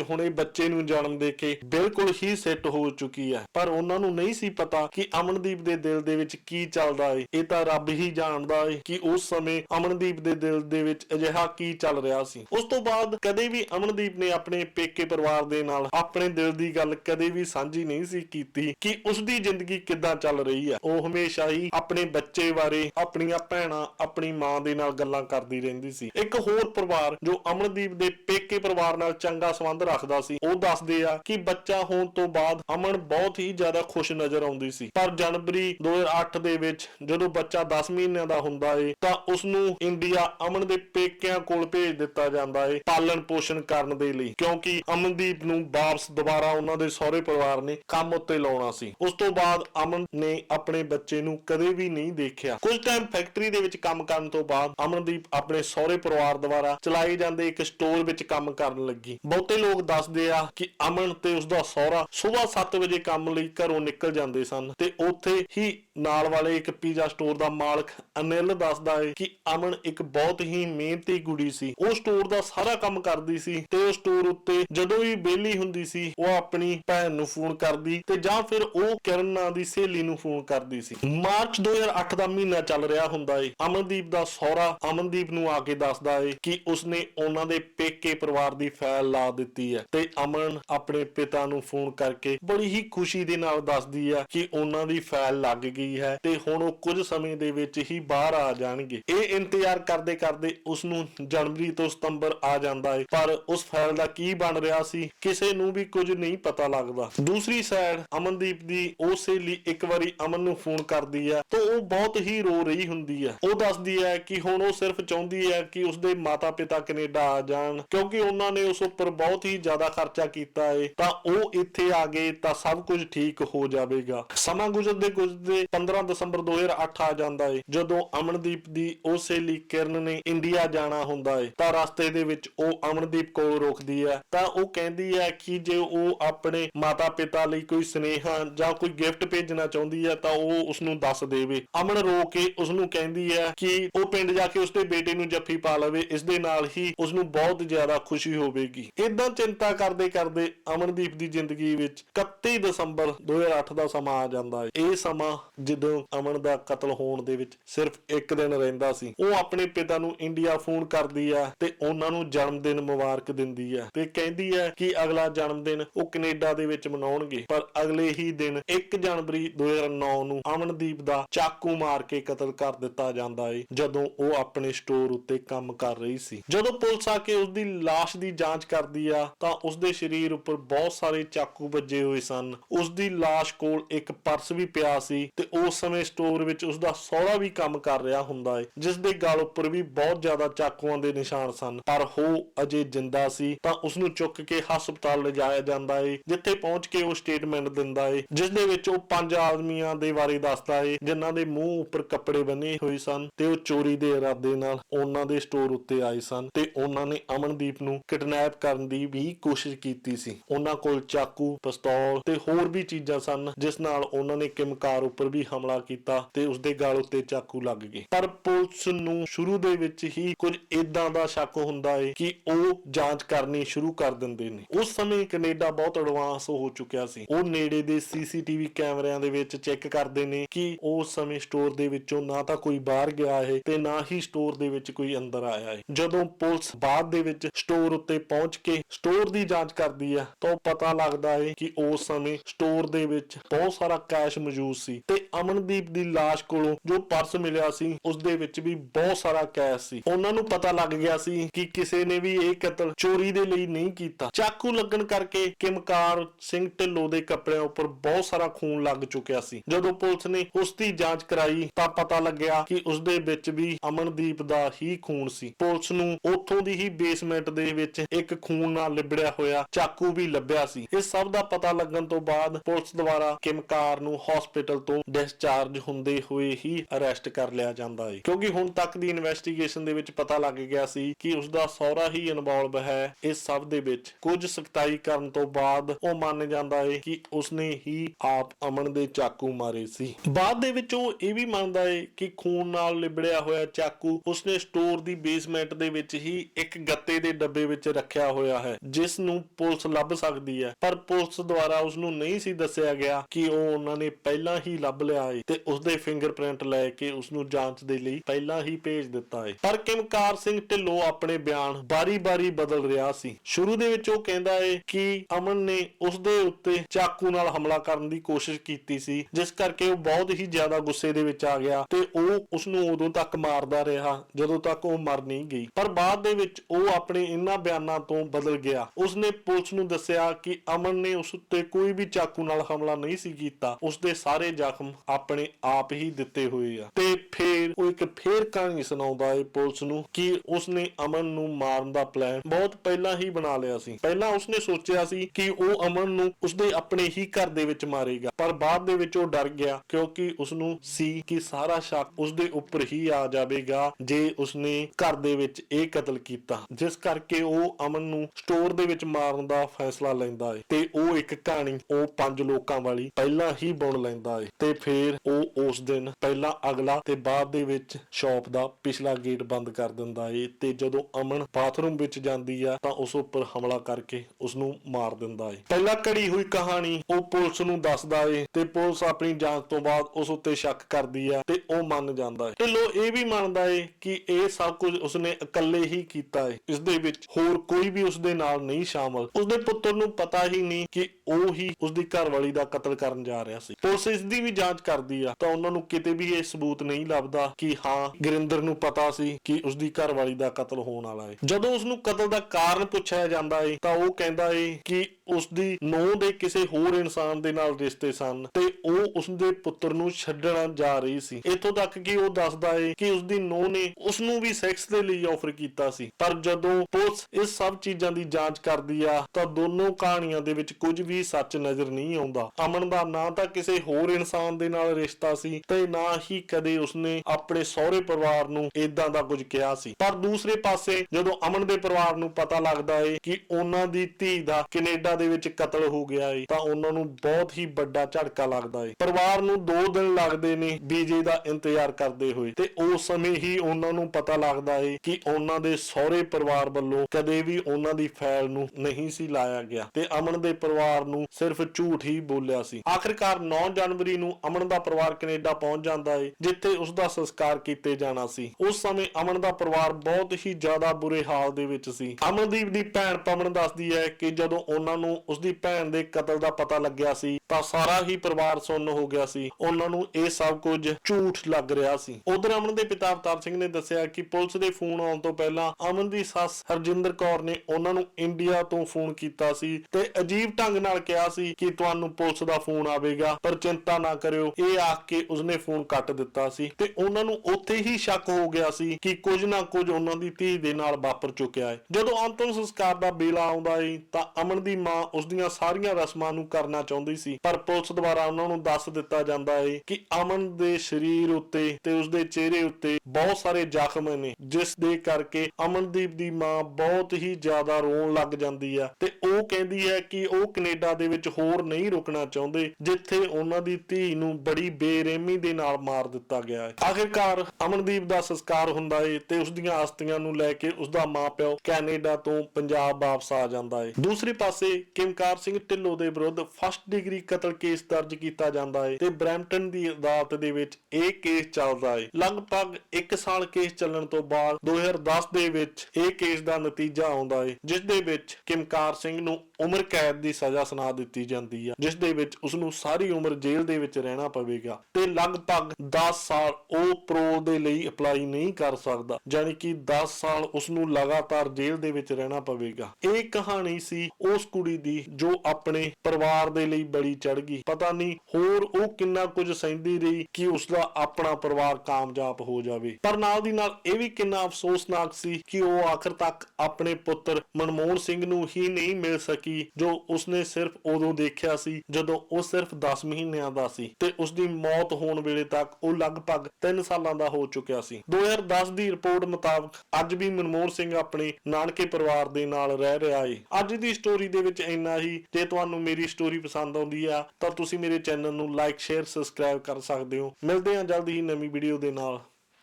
A: ਹੁਣੇ ਬੱਚੇ ਨੂੰ ਜਨਮ ਦੇ ਕੇ ਬਿਲਕੁਲ ਹੀ ਸੈੱਟ ਹੋ ਚੁੱਕੀ ਹੈ। ਪਰ ਉਹਨਾਂ ਨੂੰ ਨਹੀਂ ਸੀ ਪਤਾ ਕਿ ਅਮਨਦੀਪ ਦੇ ਦਿਲ ਦੇ ਵਿੱਚ ਕੀ ਚੱਲਦਾ ਹੈ। ਇਹ ਤਾਂ ਰੱਬ ਹੀ ਜਾਣਦਾ ਹੈ ਕਿ ਉਸ ਸਮੇਂ ਅਮਨਦੀਪ ਦੇ ਦਿਲ ਦੇ ਵਿੱਚ ਅਜਿਹਾ ਕੀ ਚੱਲ ਰਿਹਾ ਸੀ? ਉਸ ਤੋਂ ਬਾਅਦ ਕਦੇ ਵੀ ਅਮਨਦੀਪ ਨੇ ਆਪਣੇ ਪੇਕੇ ਪਰਿਵਾਰ ਦੇ ਨਾਲ ਆਪਣੇ ਦਿਲ ਦੀ ਗੱਲ ਕਦੇ ਵੀ ਸਾਂਝੀ ਨਹੀਂ ਸੀ ਕੀਤੀ ਕਿ ਉਸ ਦੀ ਜ਼ਿੰਦਗੀ ਕਿੱਦਾਂ ਚੱਲ ਰਹੀ ਹੈ। ਉਹ ਹਮੇਸ਼ਾ ਹੀ ਆਪਣੇ ਬੱਚੇ ਬਾਰੇ ਆਪਣੀਆਂ ਭੈਣਾਂ, ਆਪਣੀ ਮਾਂ ਦੇ ਨਾਲ ਗੱਲਾਂ ਕਰਦੀ ਰਹਿੰਦੀ ਸੀ। ਇੱਕ ਹੋਰ ਪਰਿਵਾਰ ਜੋ ਅਮਨਦੀਪ ਦੇ ਪੇਕੇ ਪਰਿਵਾਰ ਨਾਲ ਚੰਗਾ ਸੰਬੰਧ ਰੱਖਦਾ ਸੀ, ਉਹ ਦੱਸਦੇ ਆ ਕਿ ਬੱਚਾ ਹੋਣ ਤੋਂ ਬਾਅਦ ਅਮਨ ਬਹੁਤ ਹੀ ਜ਼ਿਆਦਾ ਖੁਸ਼ ਨਜ਼ਰ ਆਉਂਦੀ ਸੀ। ਪਰ ਜਨਵਰੀ 2008 ਦੇ ਵਿੱਚ ਜਦੋਂ ਬੱਚਾ 10 ਮਹੀਨਿਆਂ ਦਾ ਹੁੰਦਾ ਏ, ਤਾਂ ਉਸ ਨੂੰ ਇੰਡੀਆ ਅਮਨ ਦੇ ਪੇਕਿਆਂ ਕੋਲ ਭੇਜ ਦਿੱਤਾ ਜਾਂਦਾ ਏ ਪਾਲਣ ਪੋਸ਼ਣ ਕਰਨ ਦੇ ਲਈ। ਕਿਉਂਕਿ ਅਮਨਦੀਪ ਨੂੰ ਵਾਪਸ ਦੁਬਾਰਾ ਉਹਨਾਂ ਦੇ ਸਹੁਰੇ ਪਰਿਵਾਰ ਨੇ ਕੰਮ ਉੱਤੇ ਲਾਉਣਾ ਸੀ। ਉਸ ਤੋਂ ਬਾਅਦ ਅਮਨ ਨੇ ਆਪਣੇ ਬੱਚੇ ਨੂੰ ਕਦੇ ਵੀ ਨਹੀਂ ਦੇਖਿਆ। ਕੁਝ ਟਾਈਮ ਫੈਕਟਰੀ ਦੇ ਵਿੱਚ ਕੰਮ ਕਰਨ ਤੋਂ ਬਾਅਦ ਅਮਨਦੀਪ ਆਪਣੇ ਸਹੁਰੇ ਪਰਿਵਾਰ ਦੁਆਰਾ ਚਲਾਏ ਜਾਂਦੇ ਇੱਕ ਸਟੋਰ ਵਿੱਚ ਕੰਮ ਕਰਨ ਲੱਗੀ। ਬਹੁਤੇ ਲੋਕ ਦੱਸਦੇ ਆ ਕਿ ਅਮਨ ਤੇ ਉਸ ਦਾ ਸਹੁਰਾ ਸਵੇਰ 7 ਵਜੇ ਕੰਮ ਲਈ ਘਰੋਂ ਨਿਕਲ ਜਾਂਦੇ ਸਨ ਤੇ ਉੱਥੇ ਹੀ ਨਾਲ ਵਾਲੇ ਇੱਕ ਪੀਜ਼ਾ ਸਟੋਰ ਦਾ ਮਾਲਕ ਅਨਿਲ ਦੱਸਦਾ ਹੈ ਕਿ ਅਮਨ ਇੱਕ ਬਹੁਤ ਹੀ ਮਿਹਨਤੀ ਕੁੜੀ ਸੀ। ਉਹ ਸਟੋਰ ਦਾ ਸਾਰਾ ਕੰਮ ਕਰਦੀ ਸੀ ਤੇ ਉਹ ਸਟੋਰ ਉੱਤੇ ਜਦੋਂ ਵੀ ਵਿਹਲੀ ਹੁੰਦੀ ਸੀ, ਉਹ ਆਪਣੀ ਭੈਣ ਨੂੰ ਫੋਨ ਕਰਦੀ ਤੇ ਜਾਂ ਫਿਰ ਉਹ ਕਿਰਨ ਨਾਂ ਦੀ ਸਹੇਲੀ ਨੂੰ ਫੋਨ ਕਰਦੀ ਸੀ। ਮਾਰਚ 2008 ਦਾ ਮਹੀਨਾ ਚੱਲ ਰਿਹਾ ਹੁੰਦਾ ਏ। ਅਮਨਦੀਪ ਦਾ ਸਹੁਰਾ ਅਮਨਦੀਪ ਨੂੰ ਆ ਕੇ ਦੱਸਦਾ ਏ ਕਿ ਉਸਨੇ ਉਹਨਾਂ ਦੇ ਪੇਕੇ ਪਰਿਵਾਰ ਦੀ ਫਾਈਲ ਲਾ ਦਿੱਤੀ ਹੈ ਤੇ ਅਮਨ ਆਪਣੇ ਪਿਤਾ ਨੂੰ ਫੋਨ ਕਰਕੇ ਬੜੀ ਹੀ ਖੁਸ਼ੀ ਦੇ ਨਾਲ ਦੱਸਦੀ ਆ ਕਿ ਉਹਨਾਂ ਦੀ ਫਾਈਲ ਲੱਗ ਗਈ ਹੈ ਤੇ ਹੁਣ ਉਹ ਕੁਝ ਸਮੇਂ ਦੇ ਵਿੱਚ ਹੀ ਬਾਹਰ ਆ ਜਾਣਗੇ। ਇਹ ਇੰਤਜ਼ਾਰ ਕਰਦੇ ਕਰਦੇ ਉਸ ਨੂੰ ਜਨਵਰੀ ਤੋਂ ਸਤੰਬਰ ਆ ਜਾਂਦਾ ਹੈ ਪਰ ਉਸ ਫਾਈਲ ਦਾ ਕੀ ਬਣ ਰਿਹਾ ਸੀ, ਕਿਸੇ ਨੂੰ ਵੀ ਕੁਝ ਨਹੀਂ ਪਤਾ ਲੱਗਦਾ। ਦੂਸਰੀ ਸਾਈਡ ਅਮਨਦੀਪ ਦੀ ਉਹ ਸਹੇਲੀ ਇੱਕ ਵਾਰੀ ਅਮਨ ਨੂੰ ਫੋਨ ਕਰਦੀ ਹੈ ਤਾਂ ਉਹ ਬਹੁਤ ਹੀ ਰੋ ਰਹੀ ਹੁੰਦੀ ਹੈ ਉਹ ਦੱਸਦੀ ਹੈ ਕਿ ਹੁਣ ਉਹ ਸਿਰਫ ਚਾਹੁੰਦੀ ਹੈ ਕਿ ਉਸਦੇ ਮਾਤਾ-ਪਿਤਾ ਕੈਨੇਡਾ ਆ ਜਾਣ, ਕਿਉਂਕਿ ਉਹਨਾਂ ਨੇ ਉਸ ਉੱਪਰ ਬਹੁਤ ਹੀ ਜ਼ਿਆਦਾ ਖਰਚਾ ਕੀਤਾ ਹੈ ਤਾਂ ਉਹ ਇੱਥੇ ਆ ਗਏ ਤਾਂ ਸਭ ਕੁਝ ਠੀਕ ਹੋ ਜਾਵੇਗਾ। ਸਮਾਂ ਗੁਜ਼ਰਦੇ ਗੁਜ਼ਰਦੇ 15 ਦਸੰਬਰ 2008 ਆ ਜਾਂਦਾ ਹੈ ਜਦੋਂ ਅਮਨਦੀਪ ਦੀ ਉਹ ਸਹੇਲੀ ਕਿਰਨ ਨੇ ਇੰਡੀਆ ਜਾਣਾ ਹੁੰਦਾ ਹੈ ਤਾਂ ਰਸਤੇ ਦੇ ਵਿੱਚ ਉਹ ਅਮਨਦੀਪ ਕੋਲ ਰੁਕਦੀ ਹੈ। ਤਾਂ ਉਹ ਕਹਿੰਦੀ ਹੈ ਕਿ ਜੇ ਉਹ ਆਪਣੇ ਮਾਤਾ-ਪਿਤਾ ਲਈ ਕੋਈ ਸਨੇਹਾ ਜਾਂ ਕੋਈ ਗਿਫਟ ਭੇਜਣਾ ਚਾਹੁੰਦੀ ਹੈ, ਤਾਂ ਉਹ ਉਸ ਨੂੰ ਦੱਸ ਦੇਵੇ। ਅਮਨ ਰੋ ਕੇ ਉਸ ਨੂੰ ਕਹਿੰਦੀ ਹੈ ਕਿ ਉਹ ਪਿੰਡ ਜਾ ਕੇ ਉਸਦੇ ਬੇਟੇ ਨੂੰ ਜੱਫੀ ਪਾ ਲਵੇ, ਇਸ ਦੇ ਨਾਲ ਹੀ ਉਸ ਨੂੰ ਬਹੁਤ ਜ਼ਿਆਦਾ ਖੁਸ਼ੀ ਹੋਵੇਗੀ। ਇਦਾਂ ਚਿੰਤਾ ਕਰਦੇ ਕਰਦੇ ਅਮਨਦੀਪ ਦੀ ਜ਼ਿੰਦਗੀ ਵਿੱਚ 31 ਦਸੰਬਰ 2008 ਦਾ ਸਮਾਂ ਆ ਜਾਂਦਾ ਹੈ ਇਹ ਸਮਾਂ ਜਦੋਂ ਅਮਨ ਦਾ ਕਤਲ ਹੋਣ ਦੇ ਵਿੱਚ ਸਿਰਫ ਇੱਕ ਦਿਨ ਰਹਿੰਦਾ ਸੀ, ਉਹ ਆਪਣੇ ਪਿਤਾ ਨੂੰ ਇੰਡੀਆ ਫੋਨ ਕਰਦੀ ਆ ਤੇ ਉਹਨਾਂ ਨੂੰ ਜਨਮ ਦਿਨ ਮੁਬਾਰਕ ਦਿੰਦੀ ਆ ਤੇ ਕਹਿੰਦੀ ਆ ਕਿ ਅਗਲਾ ਜਨਮ ਦਿਨ ਉਹ ਕੈਨੇਡਾ ਦੇ ਵਿੱਚ ਮਨਾਉਣਗੇ। ਪਰ ਅਗਲੇ ਹੀ ਦਿਨ 1 ਜਨਵਰੀ 2009 ਨੂੰ ਅਮਨਦੀਪ ਦਾ ਚਾਕੂ ਮਾਰ ਕੇ ਕਤਲ ਕਰ ਦਿੱਤਾ ਜਾਂਦਾ ਹੈ ਜਦੋਂ ਉਹ ਆਪਣੇ ਸਟੋਰ ਉੱਤੇ ਕੰਮ ਕਰ ਰਹੀ ਸੀ। ਜਦੋਂ ਪੁਲਿਸ ਆ ਕੇ ਉਸ ਦੀ ਲਾਸ਼ ਦੀ ਜਾਂਚ ਕਰਦੀ ਆ, ਤਾਂ ਉਸ ਦੇ ਸਰੀਰ ਉੱਪਰ ਬਹੁਤ ਸਾਰੇ ਚਾਕੂ ਵੱਜੇ ਹੋਏ ਸਨ। ਉਸ ਦੀ ਲਾਸ਼ ਕੋਲ ਇੱਕ ਪਰਸ ਵੀ ਪਿਆ ਸੀ ਤੇ ਉਸ ਸਮੇਂ ਸਟੋਰ ਵਿੱਚ ਉਸ ਦਾ ਸਹੁਰਾ ਵੀ ਕੰਮ ਕਰ ਰਿਹਾ ਹੁੰਦਾ ਹੈ ਜਿਸ ਦੇ ਗਲ ਉੱਪਰ ਵੀ ਬਹੁਤ ਜ਼ਿਆਦਾ ਚਾਕੂਆਂ ਦੇ ਨਿਸ਼ਾਨ ਸਨ। ਪਰ ਉਹ ਅਜੇ ਜਿੰਦਾ ਸੀ, ਤਾਂ ਉਸ ਨੂੰ ਚੁੱਕ ਕੇ ਹਸਪਤਾਲ ਲਿਜਾਇਆ ਜਾਂਦਾ ਹੈ ਜਿੱਥੇ ਪਹੁੰਚ ਕੇ ਉਹ ਸਟੇਟਮੈਂਟ ਦਿੰਦਾ ਹੈ ਜਿਸ ਦੇ ਵਿੱਚ ਉਹ ਪੰਜ ਆਦਮੀਆਂ ਦੇ ਬਾਰੇ ਦੱਸਦਾ ਹੈ ਜਿਨ੍ਹਾਂ ਦੇ ਮੂੰਹ ਉੱਪਰ ਕੱਪੜੇ ਬੰਨੇ ਹੋਏ ਸਨ ਤੇ ਉਹ ਚੋਰੀ ਦੇ ਇਰਾਦੇ ਨਾਲ ਉਹਨਾਂ ਦੇ ਸਟੋਰ ਉੱਤੇ ਆਏ ਸਨ ਤੇ ਉਹਨਾਂ ਨੇ ਅਮਨਦੀਪ ਨੂੰ ਕਿਡਨੈਪ ਕਰਨ ਦੀ ਵੀ ਕੋਸ਼ਿਸ਼ ਕੀਤੀ ਸੀ। ਉਹਨਾਂ ਕੋਲ ਚਾਕੂ, ਪਿਸਤੌਲ ਤੇ ਹੋਰ ਵੀ ਚੀਜ਼ਾਂ ਸਨ, ਜਿਸ ਨਾਲ ਉਹਨਾਂ ਨੇ ਕਿਮਕਾਰ ਉੱਪਰ ਵੀ ਹਮਲਾ ਕੀਤਾ ਤੇ ਉਸਦੇ ਗਲ ਉੱਤੇ ਚਾਕੂ ਲੱਗ ਗਏ। ਪਰ ਪੁਲਿਸ ਨੂੰ ਸ਼ੁਰੂ ਦੇ ਵਿੱਚ ਹੀ ਕੁਝ ਇਦਾਂ ਦਾ ਸ਼ੱਕ ਹੁੰਦਾ ਹੈ ਕਿ ਉਹ ਜਾਂਚ ਕਰਨੀ ਸ਼ੁਰੂ ਕਰ ਦਿੰਦੇ ਨੇ। ਉਸ ਸਮੇਂ ਕੈਨੇਡਾ ਬਹੁਤ ਐਡਵਾਂਸ ਹੋ ਚੁੱਕਿਆ ਸੀ। ਉਹ ਨੇੜੇ ਦੇ ਸੀਸੀਟੀਵੀ ਕੈਮਰਿਆਂ ਦੇ ਵਿੱਚ ਚੈੱਕ ਕਰਦੇ ਨੇ ਕਿ ਉਸ ਸਮੇਂ ਸਟੋਰ ਦੇ ਵਿੱਚੋਂ ਨਾ ਤਾਂ ਕੋਈ ਬਾਹਰ ਗਿਆ ਹੈ ਤੇ ਨਾ ਹੀ ਸਟੋਰ ਦੇ ਵਿੱਚ ਕੋਈ ਅੰਦਰ ਆਇਆ ਹੈ। ਜਦੋਂ ਪੁਲਿਸ ਬਾਅਦ ਦੇ ਵਿੱਚ ਸਟੋਰ ਉੱਤੇ ਪਹੁੰਚ ਕੇ ਸਟੋਰ ਦੀ ਜਾਂਚ ਕਰਦੀ ਹੈ, ਤਾਂ ਪਤਾ ਲੱਗਦਾ ਹੈ ਕਿ ਉਸ ਸਮੇਂ ਸਟੋਰ ਦੇ ਵਿੱਚ ਬਹੁਤ ਸਾਰਾ ਕੈਸ਼ ਮੌਜੂਦ ਸੀ ਤੇ ਅਮਨਦੀਪ ਦੀ ਲਾਸ਼ ਕੋਲੋਂ ਜੋ ਪਰਸ ਮਿਲਿਆ ਸੀ ਉਸ ਦੇ ਵਿੱਚ ਵੀ ਬਹੁਤ ਸਾਰਾ ਕੈਸ਼ ਸੀ। ਉਹਨਾਂ ਨੂੰ ਪਤਾ ਲੱਗ ਗਿਆ ਸੀ ਕਿ ਕਿਸੇ ਨੇ ਵੀ ਇਹ ਕਤਲ ਚੋਰੀ ਦੇ ਲਈ ਨਹੀਂ ਕੀਤਾ। ਚਾਕੂ ਲੱਗਣ ਕਰਕੇ ਕਿਮਕਾਰ ਸਿੰਘ ਢਿੱਲੋਂ ਦੇ ਕੱਪੜਿਆਂ ਉੱਪਰ ਬਹੁਤ ਸਾਰਾ ਖੂਨ ਲੱਗ ਚੁੱਕਿਆ ਸੀ। ਜਦੋਂ ਪੁਲਿਸ ਨੇ ਉਸ ਦੀ ਜਾਂਚ ਕਰਾਈ ਤਾਂ ਪਤਾ ਲੱਗਿਆ ਕਿ ਉਸ ਦੇ ਵਿੱਚ ਵੀ ਅਮਨਦੀਪ ਦਾ ਹੀ ਖੂਨ ਸੀ। ਪੁਲਿਸ ਨੂੰ ਉੱਥੋਂ ਦੀ ਹੀ ਬੇਸਮੈਂਟ ਦੇ ਵਿੱਚ ਇੱਕ ਖੂਨ ਨਾਲ ਲਿਬੜਿਆ ਹੋਇਆ ਚਾਕੂ ਵੀ ਲੱਭਿਆ ਸੀ। ਇਸ ਸਭ ਦਾ ਪਤਾ ਲੱਗਣ ਤੋਂ ਬਾਅਦ ਪੁਲਿਸ ਦੁਆਰਾ ਕਿਮਕਾਰ ਨੂੰ ਹਸਪੀਟਲ ਤੋਂ ਡਿਸਚਾਰਜ ਹੁੰਦੇ ਹੋਏ ਹੀ ਅਰੈਸਟ ਕਰ ਲਿਆ ਜਾਂਦਾ ਹੈ ਕਿਉਂਕਿ ਹੁਣ ਤੱਕ ਦੀ ਇਨਵੈਸਟੀਗੇਸ਼ਨ ਦੇ ਵਿੱਚ ਪਤਾ ਲੱਗ ਗਿਆ ਸੀ ਕਿ ਉਸ ਦਾ ਸਹੁਰਾ ਹੀ ਇਨਵੋਲਵ ਹੈ ਇਸ ਸਭ ਦੇ ਵਿੱਚ। ਕੁਝ ਸਖਤਾਈ ਕਰਨ ਤੋਂ ਬਾਅਦ ਉਹ ਮੰਨ ਜਾਂਦਾ ਹੈ ਕਿ ਉਸਨੇ ਹੀ ਆਪ ਅਮਨ ਦੇ ਚਾਕੂ ਮਾਰੇ ਸੀ। ਬਾਅਦ ਦੇ ਵਿੱਚ ਉਹ ਇਹ ਵੀ ਮੰਨਦਾ ਹੈ ਕਿ ਖੂਨ ਨਾਲ ਲਿਬੜਿਆ ਹੋਇਆ ਚਾਕੂ ਉਸਨੇ ਸਟੋਰ ਦੀ ਬੇਸਮੈਂਟ ਦੇ ਵਿੱਚ ਹੀ ਇੱਕ ਗੱਤੇ ਦੇ ਡੱਬੇ ਵਿੱਚ ਰੱਖਿਆ ਹੋਇਆ ਹੈ, ਜਿਸ ਨੂੰ ਪੁਲਿਸ ਲੱਭ ਸਕਦੀ ਹੈ। ਪਰ ਪੁਲਿਸ ਦੁਆਰਾ ਉਸ ਨੂੰ ਨਹੀਂ ਸੀ ਦੱਸਿਆ ਗਿਆ ਕਿ ਉਹ ਉਹਨਾਂ ਨੇ ਪਹਿਲਾਂ ਹੀ ਲੱਭ ਲਿਆ ਹੈ ਤੇ ਉਸਦੇ ਫਿੰਗਰਪ੍ਰਿੰਟ ਲੈ ਕੇ ਉਸ ਨੂੰ ਜਾਂਚ ਦੇ ਲਈ ਪਹਿਲਾਂ ਹੀ ਭੇਜ ਦਿੱਤਾ ਹੈ ਪਰ ਕਿਮਕਾਰ ਸਿੰਘ ਢਿੱਲੋਂ ਆਪਣੇ ਬਿਆਨ ਬਾਰੀ-ਬਾਰੀ ਬਦਲ ਰਿਹਾ ਸੀ। ਸ਼ੁਰੂ ਦੇ ਵਿੱਚ ਉਹ ਕਹਿੰਦਾ ਹੈ ਕਿ ਅਮਨ ਨੇ ਉਸ ਦੇ ਉੱਤੇ ਚਾਕੂ ਨਾਲ ਹਮਲਾ ਕਰਨ ਦੀ ਕੋਸ਼ਿਸ਼ ਕੀਤੀ ਸੀ, ਜਿਸ ਕਰਕੇ ਉਹ ਬਹੁਤ ਹੀ ਜ਼ਿਆਦਾ ਗੁੱਸੇ ਦੇ ਵਿੱਚ ਆ ਗਿਆ ਤੇ ਉਹ ਉਸ ਨੂੰ ਉਦੋਂ ਤੱਕ ਮਾਰਦਾ ਰਿਹਾ ਜਦੋਂ ਤੱਕ ਉਹ ਮਰ ਨਹੀਂ ਗਈ। ਪਰ ਬਾਅਦ ਦੇ ਵਿੱਚ ਉਹ ਆਪਣੇ ਇਹਨਾਂ ਬਿਆਨਾਂ ਤੋਂ ਬਦਲ ਗਿਆ। ਉਸਨੇ ਪੁਲਿਸ ਨੂੰ ਦੱਸਿਆ ਕਿ ਅਮਨ ਨੇ ਉਸ ਉੱਤੇ ਕੋਈ ਵੀ ਚਾਕੂ ਨਾਲ ਹਮਲਾ ਨਹੀਂ ਸੀ ਕੀਤਾ। ਉਸਦੇ ਸਾਰੇ ਜ਼ਖਮ ਆਪਣੇ ਆਪ ਹੀ ਦਿੱਤੇ ਹੋਏ ਆ। ਤੇ ਫਿਰ ਉਹ ਇੱਕ ਫੇਰ ਕਹਾਣੀ ਸੁਣਾਉਂਦਾ ਏ ਪੁਲਿਸ ਨੂੰ ਕਿ ਉਸਨੇ ਅਮਨ ਨੂੰ ਮਾਰਨ ਦਾ ਪਲਾਨ ਬਹੁਤ ਪਹਿਲਾਂ ਹੀ ਬਣਾ ਲਿਆ ਸੀ। ਪਹਿਲਾਂ ਉਸਨੇ ਸੋਚਿਆ ਸੀ ਕਿ ਉਹ ਅਮਨ ਨੂੰ ਉਸਦੇ ਆਪਣੇ ਹੀ ਘਰ ਦੇ ਵਿੱਚ ਮਾਰੇਗਾ। ਪਰ ਬਾਅਦ ਦੇ ਵਿੱਚ ਉਹ ਡਰ ਗਿਆ ਕਿਉਂਕਿ ਉਸ ਨੂੰ ਸੀ ਕਿ ਸਾਰਾ ਸ਼ੱਕ ਉਸਦੇ ਉੱਪਰ ਹੀ ਆ ਜਾਵੇਗਾ ਜੇ ਉਸਨੇ ਘਰ ਦੇ ਵਿੱਚ ਇਹ ਕਤਲ ਕੀਤਾ। ਜਿਸ ਕਰਕੇ ਉਹ ਅਮਨ ਨੂੰ ਸਟੋਰ ਦੇ ਵਿੱਚ ਮਾਰਨ ਦਾ ਫੈਸਲਾ ਲੈਂਦਾ ਹੈ ਤੇ ਉਹ ਇੱਕ ਕਹਾਣੀ ਉਹ ਪੰਜ ਲੋਕਾਂ ਵਾਲੀ ਪਹਿਲਾਂ ਹੀ ਬੁਣ ਲੈਂਦਾ ਹੈ ਤੇ ਫਿਰ ਉਹ ਉਸ ਦਿਨ ਪਹਿਲਾਂ ਅਗਲਾ ਤੇ ਬਾਅਦ ਦੇ ਵਿੱਚ ਸ਼ਾਪ ਦਾ ਪਿਛਲਾ ਗੇਟ ਬੰਦ ਕਰ ਦਿੰਦਾ ਏ ਤੇ ਜਦੋਂ ਅਮਨ ਬਾਥਰੂਮ ਵਿੱਚ ਜਾਂਦੀ ਆ ਤਾਂ ਉਸ ਉੱਪਰ ਹਮਲਾ ਕਰਕੇ ਉਸ ਨੂੰ ਮਾਰ ਦਿੰਦਾ ਹੈ ਪਹਿਲਾਂ ਘੜੀ ਹੋਈ ਕਹਾਣੀ, ਉਹ ਪੁਲਿਸ ਨੂੰ ਦੱਸਦਾ ਹੈ ਤੇ ਪੁਲਿਸ ਆਪਣੀ ਜਾਂਚ ਤੋਂ ਬਾਅਦ ਉਸ ਉੱਤੇ ਸ਼ੱਕ ਕਰਦੀ ਆ ਤੇ ਉਹ ਮੰਨ ਜਾਂਦਾ ਹੈ ਢਿੱਲੋਂ ਇਹ ਵੀ ਮੰਨਦਾ ਹੈ ਕਿ ਇਹ ਸਭ ਕੁਝ ਉਸਨੇ ਇਕੱਲੇ ਹੀ ਕੀਤਾ ਹੈ ਇਸ ਦੇ ਵਿੱਚ ਹੋਰ ਕੋਈ ਵੀ ਉਸਦੇ ਨਾਲ ਨਹੀਂ ਸ਼ਾਮਲ। ਉਸਦੇ ਪੁੱਤਰ ਨੂੰ ਪਤਾ ਹੀ ਨਹੀਂ ਕਿ ਉਹ ਹੀ ਉਸਦੀ ਘਰਵਾਲੀ ਦਾ ਕਤਲ ਕਰਨ ਜਾ ਰਿਹਾ ਸੀ। ਪੁਲਿਸ ਇਸ ਦੀ ਵੀ ਜਾਂਚ ਕਰਦੀ ਆ ਤਾਂ ਉਹਨਾਂ ਨੂੰ ਕਿਤੇ ਵੀ ਇਹ ਸਬੂਤ ਨਹੀਂ ਲੱਭਦਾ ਕਿ ਹਾਂ, ਗੁਰਿੰਦਰ ਨੂੰ ਪਤਾ ਸੀ ਕਿ ਉਸਦੀ ਘਰਵਾਲੀ ਦਾ ਕਤਲ ਹੋਣ ਵਾਲਾ ਹੈ। ਜਦੋਂ ਉਸ ਨੂੰ ਕਤਲ ਦਾ ਕਾਰਨ ਪੁੱਛਿਆ ਜਾਂਦਾ ਹੈ, ਤਾਂ ਉਹ ਕਹਿੰਦਾ ਹੈ ਕਿ ਉਸਦੀ ਨੂੰਹ ਦੇ ਕਿਸੇ ਹੋਰ ਇਨਸਾਨ ਦੇ ਨਾਲ ਰਿਸ਼ਤੇ ਸਨ ਤੇ ਉਹ ਉਸਦੇ ਪੁੱਤਰ ਨੂੰ ਛੱਡਣ ਜਾ ਰਹੀ ਸੀ। ਇੱਥੋਂ ਤੱਕ ਕਿ ਉਹ ਦੱਸਦਾ ਹੈ ਕਿ ਉਸਦੀ ਨੂੰਹ ਨੇ ਉਸ ਨੂੰ ਵੀ ਸੈਕਸ ਦੇ ਲਈ ਆਫਰ ਕੀਤਾ ਸੀ। ਪਰ ਜਦੋਂ ਪੁਲਿਸ ਇਸ ਸਭ ਚੀਜ਼ਾਂ ਦੀ ਜਾਂਚ ਕਰਦੀ ਆ, ਤਾਂ ਦੋਨੋਂ ਕਹਾਣੀਆਂ ਦੇ ਵਿੱਚ ਕੁਝ ਵੀ ਸੱਚ ਨਜ਼ਰ ਨਹੀਂ ਆਉਂਦਾ। ਅਮਨ ਦਾ ਨਾ ਤਾਂ ਕਿਸੇ ਹੋਰ ਇਨਸਾਨ ਦੇ ਨਾਲ ਰਿਸ਼ਤਾ ਸੀ ਤੇ ਨਾ ਹੀ ਕਦੇ ਉਸਨੇ ਆਪਣੇ ਸਹੁਰੇ ਪਰਿਵਾਰ ਨੂੰ ਇਦਾਂ ਦਾ ਕੁਝ ਕਿਹਾ ਸੀ। ਪਰ ਦੂਸਰੇ ਪਾਸੇ ਜਦੋਂ ਅਮਨ ਦੇ ਪਰਿਵਾਰ ਨੂੰ ਪਤਾ ਲੱਗਦਾ ਏ ਕਿ ਉਹਨਾਂ ਦੀ ਧੀ ਦਾ ਕੈਨੇਡਾ ਦੇ ਵਿੱਚ ਕਤਲ ਹੋ ਗਿਆ ਏ, ਤਾਂ ਉਹਨਾਂ ਨੂੰ ਬਹੁਤ ਹੀ ਵੱਡਾ ਝਟਕਾ ਲੱਗਦਾ ਏ। ਪਰਿਵਾਰ ਨੂੰ 2 ਦਿਨ ਲੱਗਦੇ ਨੇ ਬੀਜੇ ਦਾ ਇੰਤਜ਼ਾਰ ਕਰਦੇ ਹੋਏ ਤੇ ਉਸ ਸਮੇਂ ਹੀ ਉਹਨਾਂ ਨੂੰ ਪਤਾ ਲੱਗਦਾ ਏ ਕਿ ਉਹਨਾਂ ਦੇ ਸਹੁਰੇ ਪਰਿਵਾਰ ਵੱਲੋਂ ਕਦੇ ਵੀ ਉਹਨਾਂ ਦੀ ਫਾਈਲ ਨੂੰ ਨਹੀਂ ਸੀ ਲਾਇਆ ਗਿਆ ਤੇ ਅਮਨ ਦੇ ਪਰਿਵਾਰ ਨੂੰ ਸਿਰਫ ਝੂਠ ਹੀ ਬੋਲਿਆ ਸੀ। ਆਖਿਰਕਾਰ 9 ਜਨਵਰੀ ਨੂੰ ਅਮਨ ਦਾ ਪਰਿਵਾਰ ਕੈਨੇਡਾ ਪਹੁੰਚ ਜਾਂਦਾ ਏ, ਜਿੱਥੇ ਉਸ ਦਾ ਸੰਸਕਾਰ ਕੀਤੇ ਜਾਣਾ ਸੀ। ਉਸ ਸਮੇਂ ਅਮਨ ਦਾ ਪਰਿਵਾਰ ਬਹੁਤ ਹੀ ਜ਼ਿਆਦਾ ਬੁਰੇ ਹਾਲ ਦੇ ਵਿੱਚ ਸੀ। ਅਮਨਦੀਪ ਦੀ ਭੈਣ ਪਵਨ ਦੱਸਦੀ ਹੈ ਕਿ ਜਦੋਂ ਉਹਨਾਂ ਨੂੰ ਉਸ ਦੀ ਭੈਣ ਦੇ ਕਤਲ ਦਾ ਪਤਾ ਲੱਗਿਆ ਸੀ, ਤਾਂ ਸਾਰਾ ਹੀ ਪਰਿਵਾਰ ਸੁੰਨ ਹੋ ਗਿਆ ਸੀ। ਉਹਨਾਂ ਨੂੰ ਇਹ ਸਭ ਕੁਝ ਝੂਠ ਲੱਗ ਰਿਹਾ ਸੀ। ਉਧਰ ਅਮਨ ਦੇ ਪਿਤਾ ਅਵਤਾਰ ਸਿੰਘ ਨੇ ਦੱਸਿਆ ਕਿ ਪੁਲਿਸ ਦੇ ਫੋਨ ਆਉਣ ਤੋਂ ਪਹਿਲਾਂ ਅਮਨ ਦੀ ਸੱਸ ਹਰਜਿੰਦਰ ਕੌਰ ਨੇ ਉਹਨਾਂ ਨੂੰ ਇੰਡੀਆ ਤੋਂ ਫੋਨ ਕੀਤਾ ਸੀ ਤੇ ਅਜੀਬ ਢੰਗ ਨਾਲ ਕਿਹਾ ਸੀ ਕਿ ਤੁਹਾਨੂੰ ਪੁਲਿਸ ਦਾ ਫੋਨ ਆਵੇਗਾ, ਪਰ ਚਿੰਤਾ ਨਾ ਕਰਿਓ, ਇਹ ਆਖ ਕੇ ਉਸਨੇ ਫੋਨ ਕੱਟ ਦਿੱਤਾ ਸੀ ਤੇ ਉਹਨਾਂ ਨੂੰ ਉੱਥੇ ਹੀ ਸ਼ੱਕ ਹੋ ਗਿਆ ਸੀ ਕਿ ਕੁਝ ਨਾ ਕੁਝ ਉਹਨਾਂ ਦੀ ਧੀ ਦੇ ਨਾਲ ਵਾਪਰ ਚੁੱਕਿਆ ਹੈ। ਜਦੋਂ ਅੰਤਮ ਸੰਸਕਾਰ ਦਾ ਵੇਲਾ ਆਉਂਦਾ ਹੈ ਤਾਂ ਅਮਨ ਦੀ ਮਾਂ ਉਸ ਦੀਆਂ ਸਾਰੀਆਂ ਰਸਮਾਂ ਨੂੰ ਕਰਨਾ ਚਾਹੁੰਦੀ ਸੀ। ਪਰ ਪੁਲਿਸ ਦੁਆਰਾ ਉਹਨਾਂ ਨੂੰ ਦੱਸ ਦਿੱਤਾ ਜਾਂਦਾ ਹੈ ਕਿ ਅਮਨ ਦੇ ਸਰੀਰ ਉੱਤੇ ਤੇ ਉਸਦੇ ਚਿਹਰੇ ਉੱਤੇ ਬਹੁਤ ਸਾਰੇ ਜ਼ਖਮ ਨੇ, ਜਿਸ ਦੇ ਕਰਕੇ ਅਮਨਦੀਪ ਦੀ ਮਾਂ ਬਹੁਤ ਹੀ ਜ਼ਿਆਦਾ ਰੋਣ ਲੱਗ ਜਾਂਦੀ ਆ ਤੇ ਉਹ ਕਹਿੰਦੀ ਹੈ ਕਿ ਉਹ ਕੈਨੇਡਾ ਦੇ ਵਿੱਚ ਹੋਰ ਨਹੀਂ ਰੁਕਣਾ ਚਾਹੁੰਦੇ, ਜਿੱਥੇ ਉਹਨਾਂ ਦੀ ਧੀ ਨੂੰ ਬੜੀ ਬੇਰਹਿਮੀ ਦੇ ਨਾਲ ਮਾਰ ਦਿੱਤਾ ਗਿਆ ਹੈ। ਆਖਿਰਕਾਰ ਅਮਨਦੀਪ ਦਾ ਸੰਸਕਾਰ ਹੁੰਦਾ ਏ ਤੇ ਉਸ ਦੀਆਂ ਆਸਤੀਆਂ ਨੂੰ ਲੈ ਕੇ ਉਸ ਦਾ ਮਾਪਿਓ ਕੈਨੇਡਾ ਤੋਂ ਪੰਜਾਬ ਵਾਪਸ ਆ ਜਾਂਦਾ ਹੈ। ਦੂਸਰੇ ਪਾਸੇ ਕਿਮਕਾਰ ਸਿੰਘ ਢਿੱਲੋਂ ਦੇ ਵਿਰੁੱਧ ਫਸਟ ਡਿਗਰੀ ਕਤਲ ਕੇਸ ਦਰਜ ਕੀਤਾ ਜਾਂਦਾ ਹੈ ਤੇ ਬਰੈਂਪਟਨ ਦੀ ਅਦਾਲਤ ਦੇ ਵਿੱਚ ਇਹ ਕੇਸ ਚੱਲਦਾ ਹੈ। ਲਗਭਗ 1 ਸਾਲ ਕੇਸ ਚੱਲਣ ਤੋਂ ਬਾਅਦ 2010 ਦੇ ਵਿੱਚ ਇਹ ਕੇਸ ਦਾ ਨਤੀਜਾ ਆਉਂਦਾ ਹੈ, ਜਿਸ ਦੇ ਵਿੱਚ ਕਿਮਕਾਰ ਸਿੰਘ ਨੂੰ ਉਮਰ ਕੈਦ ਦੀ ਸਜ਼ਾ ਸੁਣਾ ਦਿੱਤੀ ਜਾਂਦੀ ਹੈ, ਜਿਸ ਦੇ ਵਿੱਚ ਉਸ ਨੂੰ ਸਾਰੀ ਉਮਰ ਜੇਲ੍ਹ ਦੇ ਵਿੱਚ ਰਹਿਣਾ ਪਵੇਗਾ ਤੇ ਲਗਭਗ 10 ਸਾਲ ਉਹ ਪ੍ਰੋਲ ਦੇ ਲਈ ਅਪਲਾਈ ਨਹੀਂ ਕਰ ਸਕਦਾ ਯਾਨੀ ਕਿ 10 ਸਾਲ ਉਸ ਨੂੰ ਲਗਾਤਾਰ ਜੇਲ੍ਹ ਦੇ ਵਿੱਚ ਰਹਿਣਾ ਪਵੇਗਾ। ਇਹ ਕਹਾਣੀ ਸੀ ਉਸ ਕੁੜੀ ਕੁੜੀ ਦੀ ਜੋ ਆਪਣੇ ਪਰਿਵਾਰ ਦੇ ਲਈ ਬੜੀ ਚੜ ਗਈ। ਪਤਾ ਨਹੀਂ ਹੋਰ ਉਹ ਕਿੰਨਾ ਕੁਝ ਸਹਿੰਦੀ ਰਹੀ ਕਿ ਉਸ ਦਾ ਆਪਣਾ ਪਰਿਵਾਰ ਕਾਮਯਾਬ ਹੋ ਜਾਵੇ। ਪਰ ਨਾਲ ਦੀ ਨਾਲ ਇਹ ਵੀ ਕਿੰਨਾ ਅਫਸੋਸਨਾਕ ਸੀ ਕਿ ਉਹ ਆਖਰ ਤੱਕ ਆਪਣੇ ਪੁੱਤਰ ਮਨਮੋਹਨ ਸਿੰਘ ਨੂੰ ਹੀ ਨਹੀਂ ਮਿਲ ਸਕੀ, ਜੋ ਉਸਨੇ ਸਿਰਫ ਉਦੋਂ ਦੇਖਿਆ ਸੀ ਜਦੋਂ ਉਹ ਸਿਰਫ 10 ਮਹੀਨਿਆਂ ਦਾ ਸੀ ਤੇ ਉਸ ਦੀ ਮੌਤ ਹੋਣ ਵੇਲੇ ਤੱਕ ਉਹ ਲਗਭਗ 3 ਸਾਲਾਂ ਦਾ ਹੋ ਚੁੱਕਿਆ ਸੀ। 2010 ਦੀ ਰਿਪੋਰਟ ਮੁਤਾਬਕ ਅੱਜ ਵੀ ਮਨਮੋਹਨ ਸਿੰਘ ਆਪਣੇ ਨਾਨਕੇ ਪਰਿਵਾਰ ਦੇ ਨਾਲ ਰਹਿ ਰਿਹਾ ਏ। ਅੱਜ ਦੀ ਸਟੋਰੀ ਦੇ ਵਿੱਚ ਵਿੱਚ ਇੰਨਾ ਹੀ, ਜੇ ਤੁਹਾਨੂੰ ਮੇਰੀ ਸਟੋਰੀ ਪਸੰਦ ਆਉਂਦੀ ਆ, ਤਾਂ ਤੁਸੀਂ ਮੇਰੇ ਚੈਨਲ ਨੂੰ ਲਾਈਕ ਸ਼ੇਅਰ ਸਬਸਕ੍ਰਾਈਬ ਕਰ ਸਕਦੇ ਹੋ। ਮਿਲਦੇ ਹਾਂ ਜਲਦੀ ਹੀ ਨਵੀਂ ਵੀਡੀਓ ਦੇ ਨਾਲ।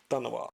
A: ਧੰਨਵਾਦ।